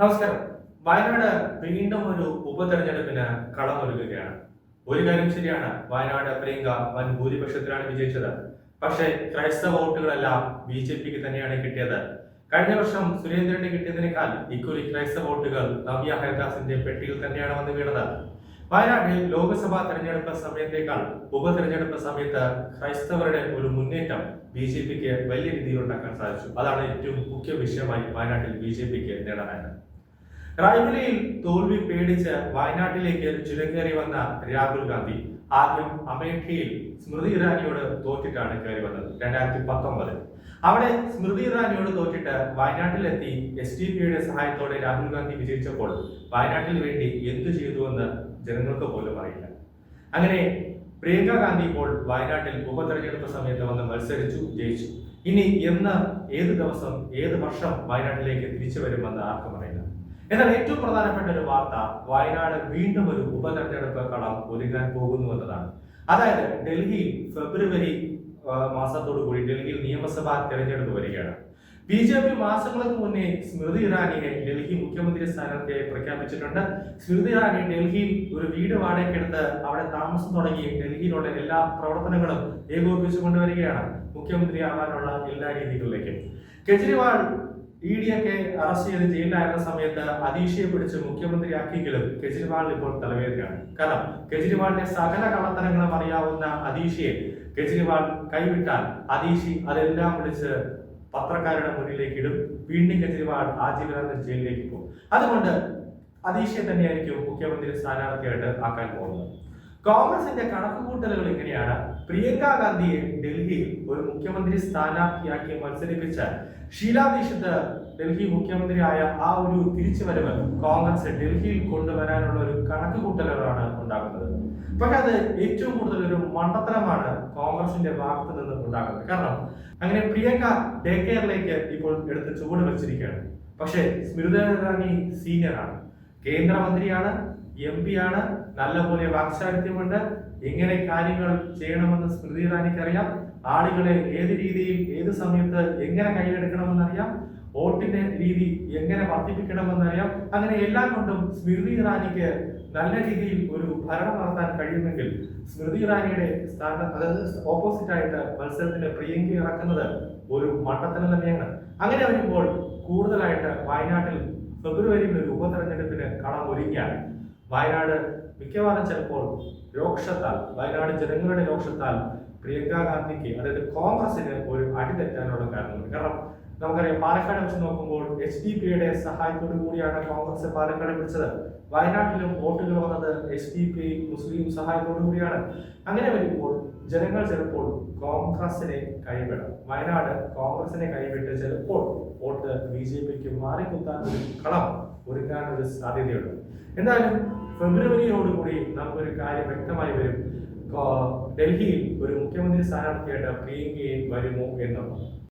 നമസ്കാരം. വയനാട് വീണ്ടും ഒരു ഉപതെരഞ്ഞെടുപ്പിന് കളമൊരുക്കുകയാണ് ഒരു കാര്യം ശരിയാണ് വയനാട് പ്രിയങ്ക വൻ ഭൂരിപക്ഷത്തിലാണ് വിജയിച്ചത്. പക്ഷേ ക്രൈസ്തവ വോട്ടുകളെല്ലാം ബി ജെ പിക്ക് തന്നെയാണ് കിട്ടിയത്. കഴിഞ്ഞ വർഷം സുരേന്ദ്രന് കിട്ടിയതിനേക്കാൾ ഇക്കുറി ക്രൈസ്തവ വോട്ടുകൾ നവ്യ ഹരിദാസിന്റെ പെട്ടിയിൽ തന്നെയാണ് വന്ന് വീണത്. വയനാട്ടിൽ ലോക്സഭാ തെരഞ്ഞെടുപ്പ് സമയത്തേക്കാൾ ഉപതെരഞ്ഞെടുപ്പ് സമയത്ത് ക്രൈസ്തവരുടെ ഒരു മുന്നേറ്റം ബി ജെ പിക്ക് വലിയ രീതിയിൽ ഉണ്ടാക്കാൻ സാധിച്ചു. അതാണ് ഏറ്റവും മുഖ്യ വിഷയമായി വയനാട്ടിൽ ബി ജെ പിക്ക് നേടാനായത്. റായ്ബലിയിൽ തോൽവി പേടിച്ച് വയനാട്ടിലേക്ക് ചുരങ്കേറി വന്ന രാഹുൽ ഗാന്ധി ആദ്യം അമേഠിയിൽ സ്മൃതി ഇറാനിയോട് തോറ്റിട്ടാണ് കയറി വന്നത് രണ്ടായിരത്തി പത്തൊമ്പത് അവിടെ സ്മൃതി ഇറാനിയോട് തോറ്റിട്ട് വയനാട്ടിലെത്തി എസ് ഡി പിയുടെ സഹായത്തോടെ രാഹുൽ ഗാന്ധി വിജയിച്ചപ്പോൾ വയനാട്ടിൽ വേണ്ടി എന്തു ചെയ്തുവെന്ന് ജനങ്ങൾക്ക് പോലും അറിയില്ല. അങ്ങനെ പ്രിയങ്ക ഗാന്ധി ഇപ്പോൾ വയനാട്ടിൽ ഉപതെരഞ്ഞെടുപ്പ് സമയത്ത് വന്ന് മത്സരിച്ചു ജയിച്ചു. ഇനി എന്ന് ഏത് ദിവസം ഏത് വർഷം വയനാട്ടിലേക്ക് തിരിച്ചു വരുമെന്ന് ആർക്കും അറിയില്ല. എന്നാൽ ഏറ്റവും പ്രധാനപ്പെട്ട ഒരു വാർത്ത വയനാട് വീണ്ടും ഒരു ഉപതെരഞ്ഞെടുപ്പ് കളം ഒരുങ്ങാൻ പോകുന്നു എന്നതാണ്. അതായത് ഡൽഹിയിൽ ഫെബ്രുവരി മാസത്തോടു കൂടി ഡൽഹിയിൽ നിയമസഭാ തെരഞ്ഞെടുപ്പ് വരികയാണ്. ബി ജെ പി മാസങ്ങൾക്ക് മുന്നേ സ്മൃതി ഇറാനിയെ ഡൽഹി മുഖ്യമന്ത്രി സ്ഥാനാർത്ഥിയായി പ്രഖ്യാപിച്ചിട്ടുണ്ട്. സ്മൃതി ഇറാനി ഡൽഹിയിൽ ഒരു വീട് വാടകയ്ക്കെടുത്ത് അവിടെ താമസം തുടങ്ങി ഡൽഹിയിലുള്ള എല്ലാ പ്രവർത്തനങ്ങളും ഏകോപിപ്പിച്ചു കൊണ്ടുവരികയാണ് മുഖ്യമന്ത്രി ആവാനുള്ള എല്ലാ രീതികളിലേക്കും. കെജ്രിവാൾ ഇ ഡി ഒക്കെ അറസ്റ്റ് ചെയ്ത് ജയിലിലായിരുന്ന സമയത്ത് അതീഷയെ പിടിച്ച് മുഖ്യമന്ത്രിയാക്കിയെങ്കിലും കെജ്രിവാളിന് ഇപ്പോൾ തലവേദനയാണ്. കാരണം കെജ്രിവാളിന്റെ സകല കള്ളത്തരങ്ങളും അറിയാവുന്ന അതീഷയെ കെജ്രിവാൾ കൈവിട്ടാൽ അതീഷി അതെല്ലാം വിളിച്ച് പത്രക്കാരുടെ മുന്നിലേക്ക് ഇടും. വീണ്ടും കെജ്രിവാൾ ആജീവനാന്തം ജയിലിലേക്ക് പോകും. അതുകൊണ്ട് അതീഷയെ തന്നെയായിരിക്കും മുഖ്യമന്ത്രി സ്ഥാനാർത്ഥിയായിട്ട് ആക്കാൻ പോകുന്നത്. കോൺഗ്രസിന്റെ കണക്കുകൂട്ടലുകൾ ഇങ്ങനെയാണ്. പ്രിയങ്ക ഗാന്ധിയെ ഡൽഹിയിൽ ഒരു മുഖ്യമന്ത്രി സ്ഥാനാർത്ഥിയാക്കി മത്സരിപ്പിച്ച ഷീലാ ദീക്ഷിത് ഡൽഹി മുഖ്യമന്ത്രിയായ ആ ഒരു തിരിച്ചുവരവ് കോൺഗ്രസ് ഡൽഹിയിൽ കൊണ്ടുവരാനുള്ള ഒരു കണക്കുകൂട്ടലുകളാണ് ഉണ്ടാകുന്നത്. പക്ഷെ അത് ഏറ്റവും കൂടുതൽ ഒരു മണ്ടത്തരമാണ് കോൺഗ്രസിന്റെ ഭാഗത്ത് നിന്ന് ഉണ്ടാകുന്നത്. കാരണം അങ്ങനെ പ്രിയങ്ക ഡേ കെയറിലേക്ക് ഇപ്പോൾ എടുത്ത് ചുവട് വെച്ചിരിക്കുകയാണ്. പക്ഷേ സ്മൃതി ഇറാനി സീനിയറാണ്. കേന്ദ്രമന്ത്രിയാണ്. എം പി ആണ്. നല്ലപോലെ വാക്സാരിത്യമുണ്ട് എങ്ങനെ കാര്യങ്ങൾ ചെയ്യണമെന്ന് സ്മൃതി ഇറാനിക്ക് അറിയാം ആളുകളെ ഏത് രീതിയിൽ ഏത് സമയത്ത് എങ്ങനെ കയ്യിലെടുക്കണമെന്ന് അറിയാം വോട്ടിന്റെ രീതി എങ്ങനെ വർദ്ധിപ്പിക്കണമെന്ന് അറിയാം അങ്ങനെ എല്ലാം കൊണ്ടും സ്മൃതി ഇറാനിക്ക് നല്ല രീതിയിൽ ഒരു ഭരണം നടത്താൻ കഴിയുമെങ്കിൽ സ്മൃതി ഇറാനിയുടെ സ്ഥാനം അതായത് ഓപ്പോസിറ്റ് ആയിട്ട് മത്സരത്തിന് പ്രിയങ്ക ഇറക്കുന്നത് ഒരു മണ്ഡത്തിന് തന്നെയാണ്. അങ്ങനെ വരുമ്പോൾ കൂടുതലായിട്ട് വയനാട്ടിൽ ഫെബ്രുവരിയിൽ ഒരു ഉപതെരഞ്ഞെടുപ്പിന് കളം ഒരുങ്ങിയാൽ വയനാട് മിക്കവാറും ചിലപ്പോൾ രോക്ഷത്താൽ വയനാട് ജനങ്ങളുടെ രോക്ഷത്താൽ പ്രിയങ്ക ഗാന്ധിക്ക് അതായത് കോൺഗ്രസിന് ഒരു അടി തെറ്റാനുള്ള കാരണമുണ്ട്. കാരണം നമുക്കറിയാം പാലക്കാട് വെച്ച് നോക്കുമ്പോൾ എച്ച് ഡി പിയുടെ സഹായത്തോടു കൂടിയാണ് കോൺഗ്രസ് പാലക്കാട് പിടിച്ചത് വയനാട്ടിലും വോട്ടുകൾ വന്നത് എച്ച് ഡി പി മുസ്ലിം സഹായത്തോടു കൂടിയാണ്. അങ്ങനെ വരുമ്പോൾ ജനങ്ങൾ ചിലപ്പോൾ കോൺഗ്രസിനെ കൈവിടും. വയനാട് കോൺഗ്രസിനെ കൈവിട്ട് ചിലപ്പോൾ വോട്ട് ബി ജെ പിക്ക് മാറിക്കുത്താൻ ഒരു കളം ഒരുക്കാൻ ഒരു സാധ്യതയുണ്ട്. എന്തായാലും ഫെബ്രുവരിയോടുകൂടി നമുക്കൊരു കാര്യം വ്യക്തമായി വരും. ഡൽഹിയിൽ ഒരു മുഖ്യമന്ത്രി സ്ഥാനാർത്ഥിയായിട്ട് പ്രിയങ്കയെ വരുമോ എന്നുള്ളത്